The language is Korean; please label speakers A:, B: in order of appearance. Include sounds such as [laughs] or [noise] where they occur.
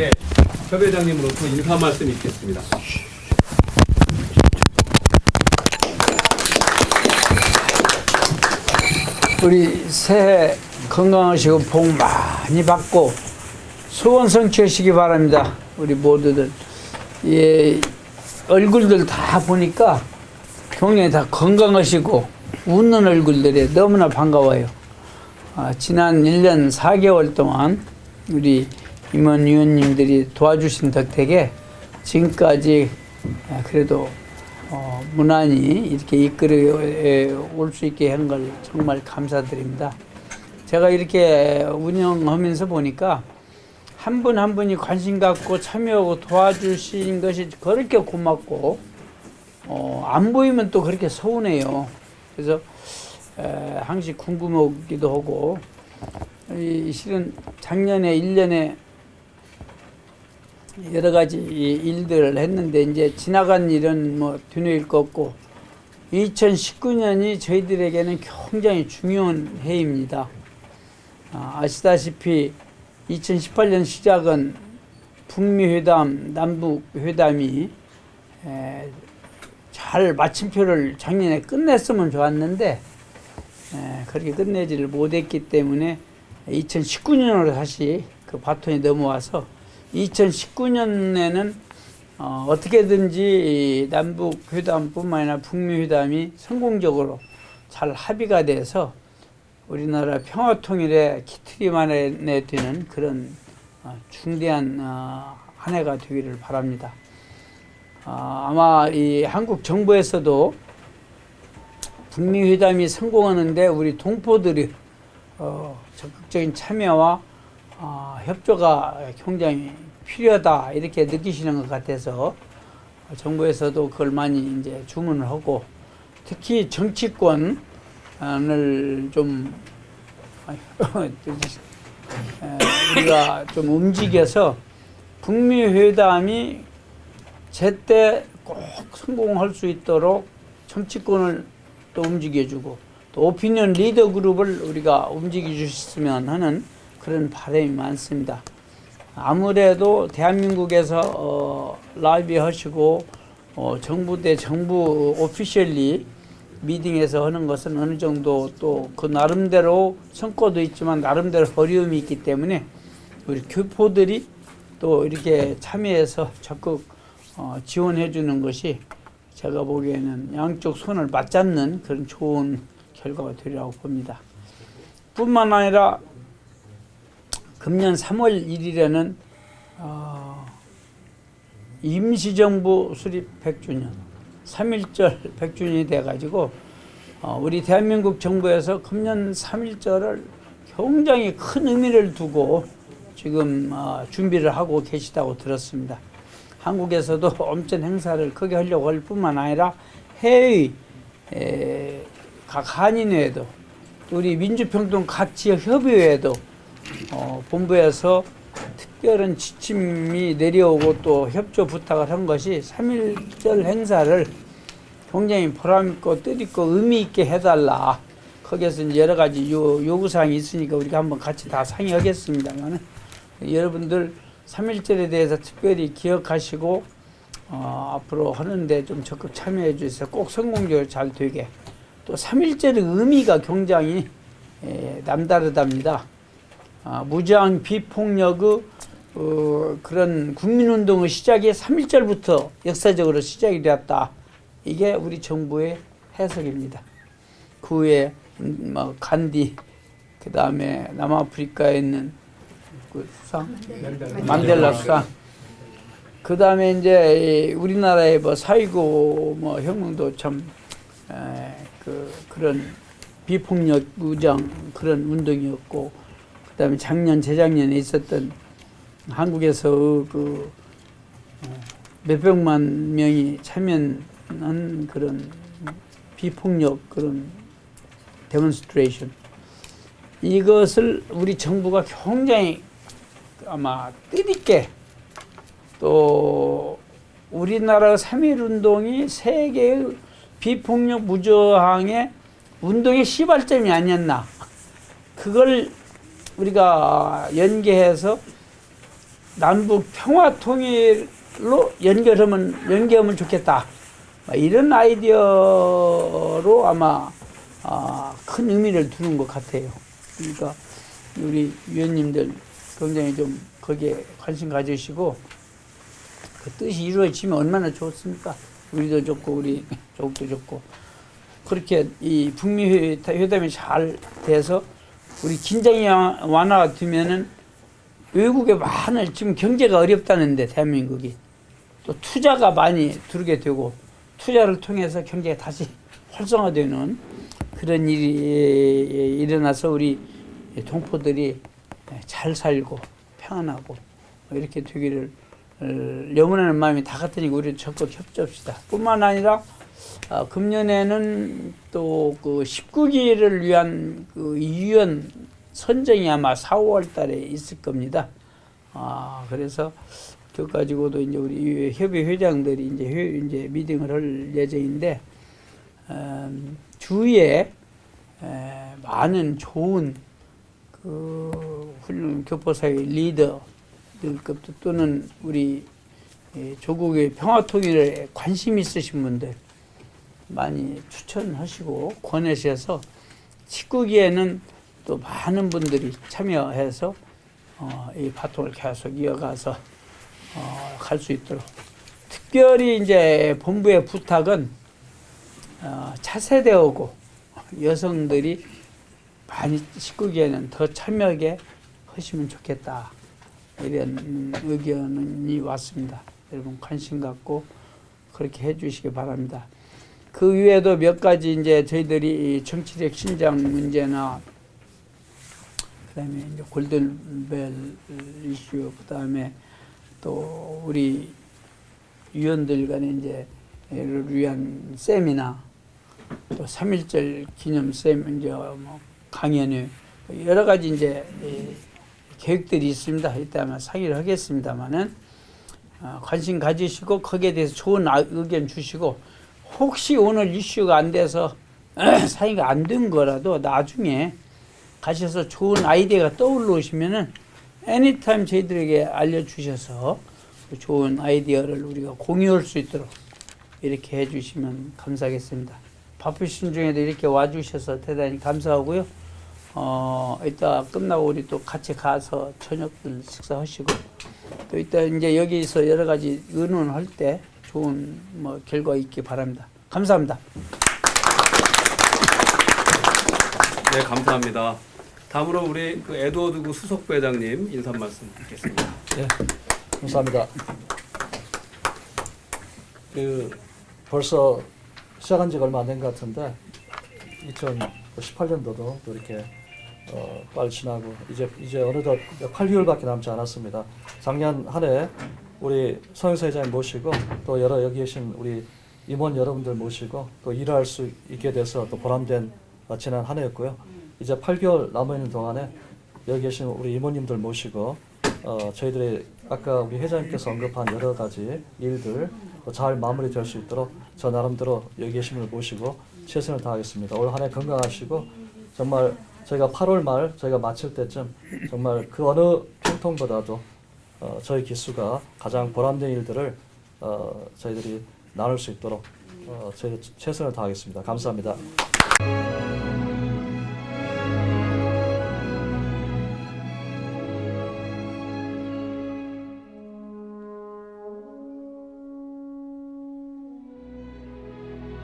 A: 예, 협 회장님으로서 인사 말씀 있겠습니다.
B: 우리 새해 건강하시고 복 많이 받고 소원 성취하시기 바랍니다. 우리 모두들. 예, 얼굴들 다 보니까 굉장히 다 건강하시고 웃는 얼굴들이 너무나 반가워요. 아, 지난 1년 4개월 동안 우리 임원 위원님들이 도와주신 덕택에 지금까지 아, 그래도 어, 무난히 이렇게 이끌어 올 수 있게 한 걸 정말 감사드립니다. 제가 이렇게 운영하면서 보니까 한분한 분이 관심 갖고 참여하고 도와주신 것이 그렇게 고맙고 어, 안 보이면 또 그렇게 서운해요. 그래서 에, 항상 궁금하기도 하고 이 실은 작년에 1년에 여러 가지 이 일들을 했는데 이제 지나간 일은 뭐 뒤늦을 것 없고 2019년이 저희들에게는 굉장히 중요한 해입니다. 아, 아시다시피 2018년 시작은 북미 회담, 남북 회담이 에, 잘 마침표를 작년에 끝냈으면 좋았는데 에, 그렇게 끝내지를 못했기 때문에 2019년으로 다시 그 바톤이 넘어와서 2019년에는 어, 어떻게든지 이 남북 회담뿐만 아니라 북미 회담이 성공적으로 잘 합의가 돼서 우리나라 평화 통일의 기틀이 되는 그런 어, 중대한 어, 한 해가 되기를 바랍니다. 아, 아마 이 한국 정부에서도 북미 회담이 성공하는데 우리 동포들이 어, 적극적인 참여와 어, 협조가 굉장히 필요하다 이렇게 느끼시는 것 같아서 정부에서도 그걸 많이 이제 주문을 하고 특히 정치권을 좀 에, [laughs] 우리가 좀 움직여서 북미 회담이 제때 꼭 성공할 수 있도록 정치권을 또 움직여주고 또 오피니언 리더 그룹을 우리가 움직여 주셨으면 하는 그런 바람이 많습니다. 아무래도 대한민국에서 어, 라이브 하시고 어, 정부 대 정부 오피셜리 미팅에서 하는 것은 어느 정도 또 그 나름대로 성과도 있지만 나름대로 어려움이 있기 때문에 우리 교포들이 또 이렇게 참여해서 적극 어, 지원해 주는 것이 제가 보기에는 양쪽 손을 맞잡는 그런 좋은 결과가 되리라고 봅니다. 뿐만 아니라 금년 3월 1일에는 어, 임시정부 수립 100주년, 3.1절 100주년이 돼가지고 어, 우리 대한민국 정부에서 금년 3.1절을 굉장히 큰 의미를 두고 지금 어, 준비를 하고 계시다고 들었습니다. 한국에서도 [laughs] 엄청 행사를 크게 하려고 할 뿐만 아니라 해외 에, 각 한인회에도 우리 민주평등 각 지역 협의회에도 어, 본부에서 특별한 지침이 내려오고 또 협조 부탁을 한 것이 3.1절 행사를 굉장히 보람있고 뜻있고 의미있게 해달라. 거기에서 여러 가지 요, 요구사항이 있으니까 우리가 한번 같이 다 상의하겠습니다만 여러분들 3.1절에 대해서 특별히 기억하시고 어, 앞으로 하는데 좀 적극 참여해 주셔서 꼭 성공적으로 잘 되게 또 3.1절의 의미가 굉장히 에, 남다르답니다. 아, 무장 비폭력의 어, 그런 국민운동의 시작이 3.1절부터 역사적으로 시작이 되었다. 이게 우리 정부의 해석입니다. 그 후에 음, 뭐 간디 그 다음에 남아프리카에 있는 그 수상 만델라 수상 그 다음에 이제 이 우리나라의 뭐 사이고 뭐 혁명도 참그 그런 비폭력 무장 그런 운동이었고 그다음에 작년 재작년에 있었던 한국에서 그 어, 몇백만 명이 참여한 그런 비폭력 그런 데몬스트레이션 이것을 우리 정부가 굉장히 아마 뜻있게 또 우리나라 3.1 운동이 세계의 비폭력 무저항의 운동의 시발점이 아니었나. 그걸 우리가 연계해서 남북 평화 통일로 연결하면 연계하면 좋겠다. 뭐 이런 아이디어로 아마 아, 큰 의미를 두는 것 같아요. 그러니까 우리 위원님들 굉장히 좀 거기에 관심 가지시고 그 뜻이 이루어지면 얼마나 좋습니까? 우리도 좋고 우리 조국도 좋고 그렇게 이 북미 회- 회담이 잘 돼서 우리 긴장이 완- 완화가 되면은 외국에 많은 지금 경제가 어렵다는데 대한민국이 또 투자가 많이 들게 되고 투자를 통해서 경제가 다시 활성화되는 그런 일이 일어나서 우리 동포들이 잘 살고 평안하고 이렇게 되기를 어, 염원하는 마음이 다 같으니까 우리 적극 협조합시다. 뿐만 아니라 어, 금년에는 또 그 19기를 위한 그 이유연 선정이 아마 4, 5월 달에 있을 겁니다. 아, 그래서 그 가지고도 이제 우리 협의 회장들이 이제 회, 이제 미팅을 할 예정인데 음, 주위에 에, 많은 좋은 그 훌륭한 교포사회 리더들급도 또는 우리 예, 조국의 평화 통일에 관심 있으신 분들 많이 추천하시고 권하셔서 19기에는 또 많은 분들이 참여해서 어, 이 바통을 계속 이어가서 어, 갈 수 있도록 특별히 이제 본부의 부탁은 어, 차세대하고 여성들이 많이 19기에는 더 참여하게 하시면 좋겠다 이런 의견이 왔습니다. 여러분 관심 갖고 그렇게 해주시기 바랍니다. 그 외에도 몇 가지 이제 저희들이 이 정치적 신장 문제나 그다음에 이제 골든벨 이슈 그다음에 또 우리 위원들 간에 이제 를 위한 세미나 또 3.1절 기념 셈 이제 뭐 강연회 여러 가지 이제 이 계획들이 있습니다. 이따 아마 상의를 하겠습니다만은 어, 관심 가지시고 거기에 대해서 좋은 아- 의견 주시고 혹시 오늘 이슈가 안 돼서 [clears throat] 상의가 안 된 거라도 나중에 가셔서 좋은 아이디어가 떠올라오시면은 애니타임 저희들에게 알려주셔서 그 좋은 아이디어를 우리가 공유할 수 있도록 이렇게 해주시면 감사하겠습니다. 바쁘신 중에도 이렇게 와주셔서 대단히 감사하고요. 어, 이따 끝나고 우리 또 같이 가서 저녁들 식사하시고 또 이따 이제 여기서 여러 가지 의논할 때 좋은 뭐 결과 있기 바랍니다. 감사합니다.
A: 네, 감사합니다. 다음으로 우리 그 에드워드 수석 부회장님 인사 말씀 듣겠습니다.
C: 예, 감사합니다. 그 벌써 시작한 지가 얼마 안 된 것 같은데 2018년도도 또 이렇게 어, 빨리 지나고 이제 이제 어느덧 8개월밖에 남지 않았습니다. 작년 한해 우리 서영사 회장님 모시고 또 여러 여기 계신 우리 임원 여러분들 모시고 또 일할 수 있게 돼서 또 보람된 어, 지난 한 해였고요. 이제 8개월 남아 있는 동안에 여기 계신 우리 임원님들 모시고 어, 저희들이 아까 우리 회장님께서 언급한 여러 가지 일들 또잘 마무리될 수 있도록 저 나름대로 여기 계신 분을 모시고 최선을 다하겠습니다. 올 한 해 건강하시고 정말 저희가 8월 말 저희가 마칠 때쯤 정말 그 어느 평통보다도 어, 저희 기수가 가장 보람된 일들을 어, 저희들이 나눌 수 있도록 어, 저희 최선을 다하겠습니다. 감사합니다.